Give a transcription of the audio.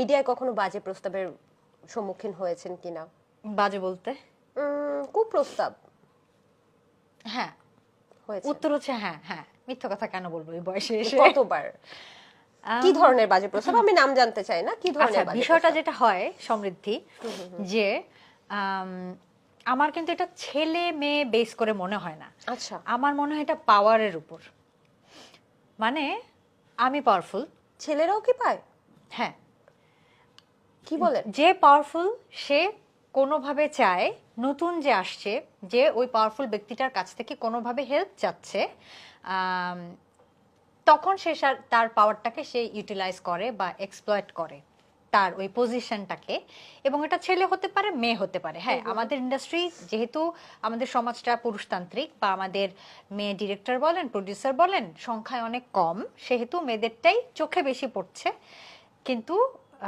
মিডিয়ায় কখনো বাজে প্রস্তাবের সম্মুখীন হয়েছেন কিনা? বাজে বলতে? উম, কুপ্রস্তাব। হ্যাঁ। হয়েছে। উত্তর হচ্ছে হ্যাঁ হ্যাঁ। মিথ্যা কথা কেন বলব এই বয়সে এসে? কতবার? কি ধরনের বাজে প্রস্তাব? আমি নাম জানতে চাই না কি আচ্ছা ধরনের বিষয়টা যেটা হয় সমৃদ্ধি যে আম, আমার কিন্তু এটা ছেলে মেয়ে বেস করে মনে হয় না। আচ্ছা। আমার মনে হয় এটা পাওয়ারের উপর। মানে আমি পাওয়ারফুল ছেলেরাও কি পায়? হ্যাঁ। কি বলেন যে পাওয়ারফুল সে কোনোভাবে চায় নতুন যে আসছে যে ওই পাওয়ারফুল ব্যক্তিটার কাছ থেকে কোনোভাবে হেল্প চাচ্ছে তখন সে তার পাওয়ারটাকে সে ইউটিলাইজ করে বা এক্সপ্লয়েট করে তার ওই পজিশনটাকে এবং এটা ছেলে হতে পারে মেয়ে হতে পারে। হ্যাঁ আমাদের ইন্ডাস্ট্রি যেহেতু আমাদের সমাজটা পুরুষতান্ত্রিক বা আমাদের মেয়ে ডিরেক্টর বলেন প্রডিউসার বলেন সংখ্যায় অনেক কম সেহেতু মেয়েদেরটাই চোখে বেশি পড়ছে। কিন্তু